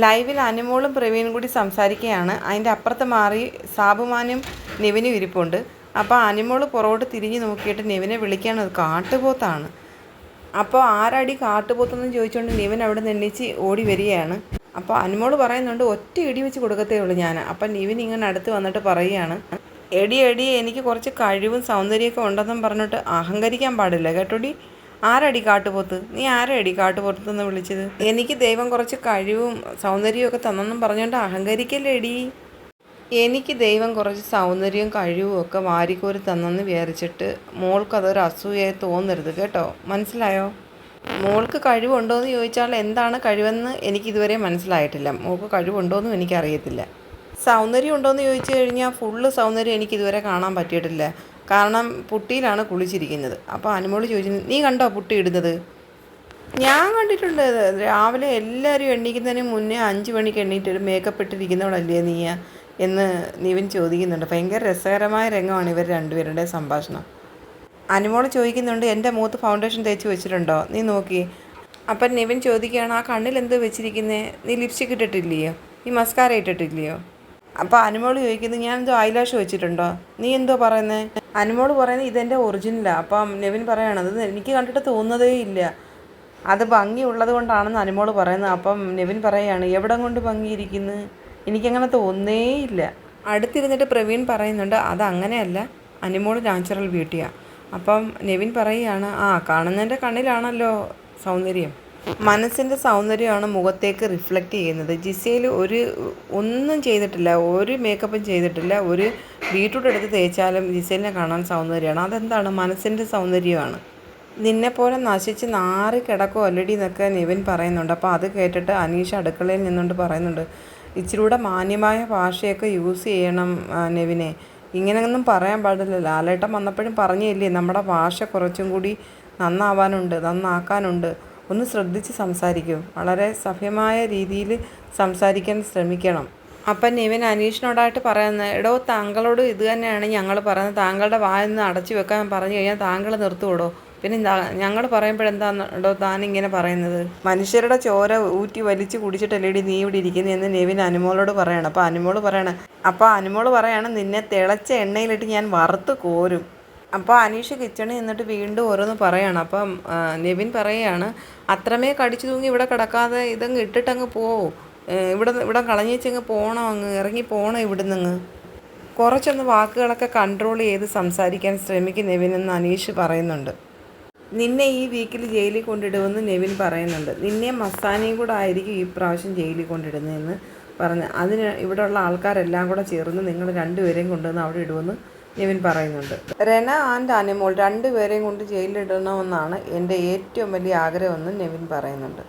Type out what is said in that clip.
ലൈവിൽ അനുമോളും പ്രവീണും കൂടി സംസാരിക്കുകയാണ്. അതിന്റെ അപ്പുറത്ത് മാറി സാബുമാനും നിവിനും ഇരിപ്പുണ്ട്. അപ്പോൾ അനുമോൾ പുറകോട്ട് തിരിഞ്ഞ് നോക്കിയിട്ട് നിവിനെ വിളിക്കുകയാണ്. അത് കാട്ടുപോത്താണ്. അപ്പോൾ ആരടി കാട്ടുപോത്തെന്ന് ചോദിച്ചുകൊണ്ട് നിവൻ അവിടെ നിന്ന് എണ്ണിച്ച് ഓടി വരികയാണ്. അപ്പോൾ അനുമോൾ പറയുന്നുണ്ട് ഒറ്റ ഇടി വെച്ച് കൊടുക്കത്തേ ഉള്ളൂ ഞാൻ അപ്പം നിവിൻ ഇങ്ങനെ അടുത്ത് വന്നിട്ട് പറയുകയാണ് എടി എടി എനിക്ക് കുറച്ച് കഴിവും സൗന്ദര്യമൊക്കെ ഉണ്ടെന്നും പറഞ്ഞിട്ട് അഹങ്കരിക്കാൻ പാടില്ല കേട്ടോടി. ആരടി കാട്ടുപോത്ത്? നീ ആരടി കാട്ടുപോത്തെന്ന് വിളിച്ചത്? എനിക്ക് ദൈവം കുറച്ച് കഴിവും സൗന്ദര്യവും ഒക്കെ തന്നെന്നും പറഞ്ഞുകൊണ്ട് അഹങ്കരിക്കല്ലേടി? എനിക്ക് ദൈവം കുറച്ച് സൗന്ദര്യവും കഴിവും ഒക്കെ വാരിക്കോരി തന്നെന്ന് വിചാരിച്ചിട്ട് മോൾക്കതൊരു അസൂയായി തോന്നരുത് കേട്ടോ. മനസ്സിലായോ? മോൾക്ക് കഴിവുണ്ടോ എന്ന് ചോദിച്ചാൽ എന്താണ് കഴിവെന്ന് എനിക്കിതുവരെ മനസ്സിലായിട്ടില്ല. മോൾക്ക് കഴിവുണ്ടോയെന്നും എനിക്കറിയത്തില്ല. സൗന്ദര്യം ഉണ്ടോ എന്ന് ചോദിച്ചു കഴിഞ്ഞാൽ ഫുള്ള് സൗന്ദര്യം എനിക്കിതുവരെ കാണാൻ പറ്റിയിട്ടില്ല. കാരണം പുട്ടിയിലാണ് കുളിച്ചിരിക്കുന്നത്. അപ്പോൾ അനുമോൾ ചോദിച്ചു നീ കണ്ടോ പുട്ടി ഇടുന്നത്? ഞാൻ കണ്ടിട്ടുണ്ട്. രാവിലെ എല്ലാവരും എണ്ണീക്കുന്നതിന് മുന്നേ അഞ്ച് മണിക്ക് എണ്ണീറ്റ് ഒരു മേക്കപ്പ് ഇട്ടിരിക്കുന്നവളല്ലേ നീയ എന്ന് നിവിൻ ചോദിക്കുന്നുണ്ട്. ഭയങ്കര രസകരമായ രംഗമാണ് ഇവർ രണ്ടുപേരുടെ സംഭാഷണം. അനുമോൾ ചോദിക്കുന്നുണ്ട് എന്റെ മുഖത്ത് ഫൗണ്ടേഷൻ തേച്ച് വെച്ചിട്ടുണ്ടോ? നീ നോക്കി. അപ്പം നിവിൻ ചോദിക്കുകയാണ് ആ കണ്ണിൽ എന്ത് വെച്ചിരിക്കുന്നത് നീ ലിപ്സ്റ്റിക് ഇട്ടിട്ടില്ലയോ? നീ മസ്കാര ഇട്ടിട്ടില്ലയോ? അപ്പോൾ അനുമോൾ ചോദിക്കുന്നത് ഞാൻ എന്തോ ഐലാഷ് വെച്ചിട്ടുണ്ടോ? നീ എന്തോ പറയുന്നത് അനുമോൾ പറയുന്നത് ഇതെന്റെ ഒറിജിനലാണ് അപ്പം നെവിൻ പറയണത് എനിക്ക് കണ്ടിട്ട് തോന്നുന്നതേ ഇല്ല. അത് ഭംഗിയുള്ളത് കൊണ്ടാണെന്ന് അനുമോൾ പറയുന്നത്. അപ്പം നെവിൻ പറയുകയാണ് എവിടം കൊണ്ട് ഭംഗിയിരിക്കുന്നു? എനിക്കങ്ങനെ തോന്നേ ഇല്ല. അടുത്തിരുന്നിട്ട് പ്രവീൺ പറയുന്നുണ്ട് അത് അങ്ങനെയല്ല. അനുമോൾ നാച്ചുറൽ ബ്യൂട്ടിയാണ് അപ്പം നെവിൻ പറയുകയാണ് ആ കാണുന്നതിന്റെ കണ്ണിലാണല്ലോ സൗന്ദര്യം. മനസ്സിന്റെ സൗന്ദര്യമാണ് മുഖത്തേക്ക് റിഫ്ലക്റ്റ് ചെയ്യുന്നത്. ജിസയിൽ ഒരു ഒന്നും ചെയ്തിട്ടില്ല ഒരു മേക്കപ്പും ചെയ്തിട്ടില്ല ഒരു ബീട്രൂട്ട് എടുത്ത് തേച്ചാലും ജിസേലിനെ കാണാൻ സൗന്ദര്യമാണ്. അതെന്താണ്? മനസ്സിന്റെ സൗന്ദര്യമാണ്. നിന്നെപ്പോലെ നശിച്ച് നാറി കിടക്കോ ഓൾറെഡി എന്നൊക്കെ നിവിൻ പറയുന്നുണ്ട്. അപ്പോൾ അത് കേട്ടിട്ട് അനീഷ് അടുക്കളയിൽ നിന്നുകൊണ്ട് പറയുന്നുണ്ട് ഇച്ചിരൂടെ മാന്യമായ ഭാഷയൊക്കെ യൂസ് ചെയ്യണം നെവിനെ. ഇങ്ങനെയൊന്നും പറയാൻ പാടില്ലല്ലോ. ലാലേട്ടൻ വന്നപ്പോഴും പറഞ്ഞില്ലേ നമ്മുടെ ഭാഷ കുറച്ചും കൂടി നന്നാവാനുണ്ട് നന്നാക്കാനുണ്ട്. ഒന്ന് ശ്രദ്ധിച്ച് സംസാരിക്കൂ. വളരെ സഭ്യമായ രീതിയിൽ സംസാരിക്കാൻ ശ്രമിക്കണം. അപ്പം ഇവൻ അനീഷിനോടായിട്ട് പറയുന്നത് എടോ താങ്കളോട് ഇത് തന്നെയാണ് ഞങ്ങൾ പറയുന്നത്. താങ്കളുടെ വായൊന്ന് അടച്ചു വെക്കാൻ പറഞ്ഞു കഴിഞ്ഞാൽ താങ്കൾ നിർത്തുവിടോ? പിന്നെ ഞങ്ങൾ പറയുമ്പോഴെന്താണോ താൻ ഇങ്ങനെ പറയുന്നത്? മനുഷ്യരുടെ ചോര ഊറ്റി വലിച്ചു കുടിച്ചിട്ടല്ലേടി നീ ഇവിടെ ഇരിക്കുന്നു? എന്ന് നെവിൻ അനുമോളോട് പറയണം. അപ്പോൾ അനുമോൾ പറയണം അപ്പോൾ അനുമോൾ പറയാണ് നിന്നെ തിളച്ച എണ്ണയിലിട്ട് ഞാൻ വറുത്ത് കോരും. അപ്പോൾ അനീഷ് കിച്ചണിൽ നിന്നിട്ട് വീണ്ടും ഓരോന്ന് പറയാണ്. അപ്പം നിവിൻ പറയുകയാണ് അത്രമേ കടിച്ചു തൂങ്ങി ഇവിടെ കിടക്കാതെ ഇതങ്ങ് ഇട്ടിട്ടങ്ങ് പോവോ ഇവിടെ ഇവിടെ കളഞ്ഞേച്ചങ്ങ് പോകണം അങ്ങ്? ഇറങ്ങി പോകണം ഇവിടുന്ന് അങ്ങ് കുറച്ചൊന്ന് വാക്കുകളൊക്കെ കൺട്രോൾ ചെയ്ത് സംസാരിക്കാൻ ശ്രമിക്കും നെവിൻ എന്ന് അനീഷ് പറയുന്നുണ്ട്. നിന്നെ ഈ വീക്കിൽ ജയിലിൽ കൊണ്ടിടുമെന്ന് നെവിൻ പറയുന്നുണ്ട്. നിന്നെ മസ്താനയും കൂടെ ആയിരിക്കും ഈ പ്രാവശ്യം ജയിലിൽ കൊണ്ടിടുന്നതെന്ന് പറഞ്ഞ്. അതിന് ഇവിടെയുള്ള ആൾക്കാരെല്ലാം കൂടെ ചേർന്ന് നിങ്ങൾ രണ്ടുപേരെയും കൊണ്ടുവന്ന് അവിടെ ഇടുമെന്ന് നെവിൻ പറയുന്നുണ്ട്. രന ആൻഡ് അനിമോൾ രണ്ടുപേരെയും കൊണ്ട് ജയിലിലിടണമെന്നാണ് എന്റെ ഏറ്റവും വലിയ ആഗ്രഹമെന്ന് നെവിൻ പറയുന്നുണ്ട്.